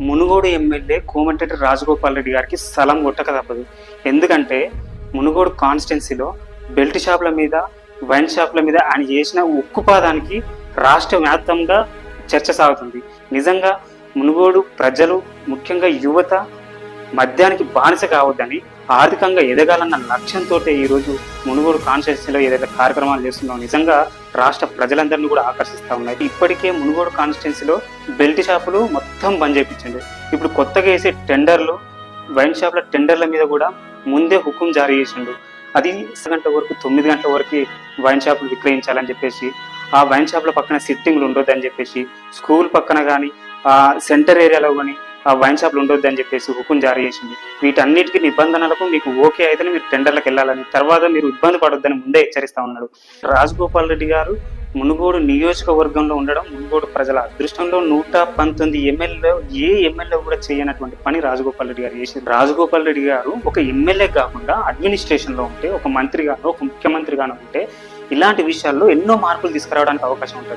Munugode MLA Komatireddy Rajagopal Reddy గారికి స్థలం కొట్టక తప్పదు. ఎందుకంటే మునుగోడు కాన్స్టిట్యున్సీలో బెల్ట్ షాపుల మీద వైన్ షాపుల మీద ఆయన చేసిన ఉక్కుపాదానికి రాష్ట్ర వ్యాప్తంగా చర్చ సాగుతుంది. నిజంగా మునుగోడు ప్రజలు ముఖ్యంగా యువత మద్యానికి బానిస కావద్దని ఆర్థికంగా ఎదగాలన్న లక్ష్యంతో ఈరోజు మునుగోడు కాన్స్టిట్యున్సీలో ఏదైతే కార్యక్రమాలు చేస్తున్నాం నిజంగా రాష్ట్ర ప్రజలందరినీ కూడా ఆకర్షిస్తూ ఉన్నాయి. ఇప్పటికే మునుగోడు కాన్స్టిట్యున్సీలో బెల్ట్ షాపులు మొత్తం బంద్ చేయించండి ఇప్పుడు కొత్తగా వేసే టెండర్లు వైన్ షాపుల టెండర్ల మీద కూడా ముందే హుకుం జారీ చేసిండు. అది గంటల వరకు తొమ్మిది గంటల వరకు వైన్ షాపులు విక్రయించాలని చెప్పేసి ఆ వైన్ షాపుల పక్కన సిట్టింగ్లు ఉండొద్దని చెప్పేసి స్కూల్ పక్కన కానీ ఆ సెంటర్ ఏరియాలో కానీ వైన్ షాప్లు ఉండొద్దు అని చెప్పేసి హుకుం జారీ చేసింది. వీటన్నిటికీ నిబంధనలకు మీకు ఓకే అయితేనే మీరు టెండర్లకు వెళ్ళాలని. తర్వాత మీరు ఇబ్బంది పడొద్దని ముందే హెచ్చరిస్తా ఉన్నాడు. రాజగోపాల్ రెడ్డి గారు మునుగోడు నియోజకవర్గంలో ఉండడం మునుగోడు ప్రజల అదృష్టంలో నూట పంతొమ్మిది ఎమ్మెల్యే ఏ ఎమ్మెల్యే కూడా చేయనటువంటి పని రాజగోపాల్ రెడ్డి గారు చేసి రాజగోపాల్ రెడ్డి గారు ఒక ఎమ్మెల్యే కాకుండా అడ్మినిస్ట్రేషన్లో ఉంటే ఒక మంత్రిగానో ఒక ముఖ్యమంత్రిగానో ఉంటే ఇలాంటి విషయాల్లో ఎన్నో మార్పులు తీసుకురావడానికి అవకాశం ఉంటుంది.